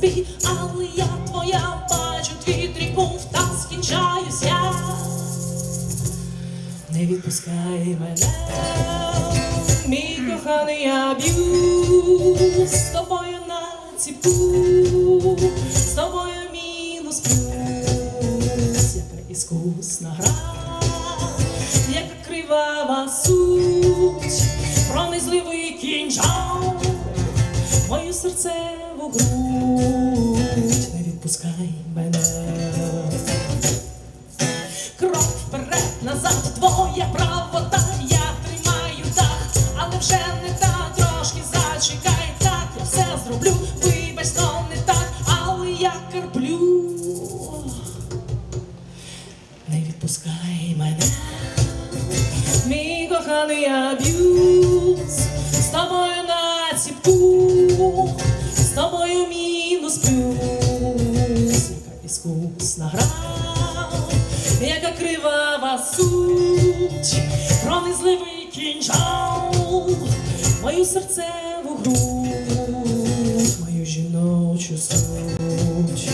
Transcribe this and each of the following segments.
збій, але я твоя бачу твій тріумф, та скінчаюсь я. Не відпускай мене, мій коханий, я б'ю з тобою на ціпку, з тобою мінус плюс, яка іскусна гра, яка кривава суть, пронизливий кінжал, мою серцеву грудь, не відпускай мене. Крок вперед, назад, твоя правота, я тримаю так, але вже не так, трошки зачекай, так, я все зроблю, вибач, то не так, але я терплю. Не відпускай мене, мій коханий аб'юз, яка іскусна гра, яка кривава суть, пронизливий кінжал, мою серцеву грудь, мою жіночу суть.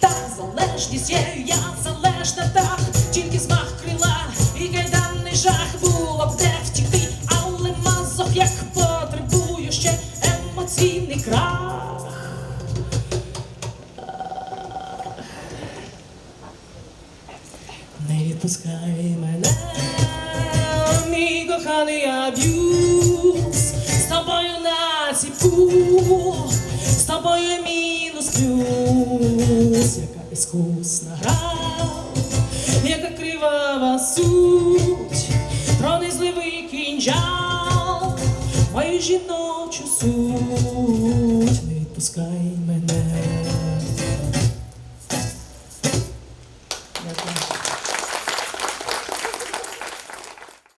Так, залежність є, я залежна так, тільки змах крила відпускай мене, мій коханий аб'юз, з тобою на ціпку, з тобою мінус плюс, яка іскусна гра, яка кривава суть, пронизливий кінжал, мою жіночу суть, не відпускай.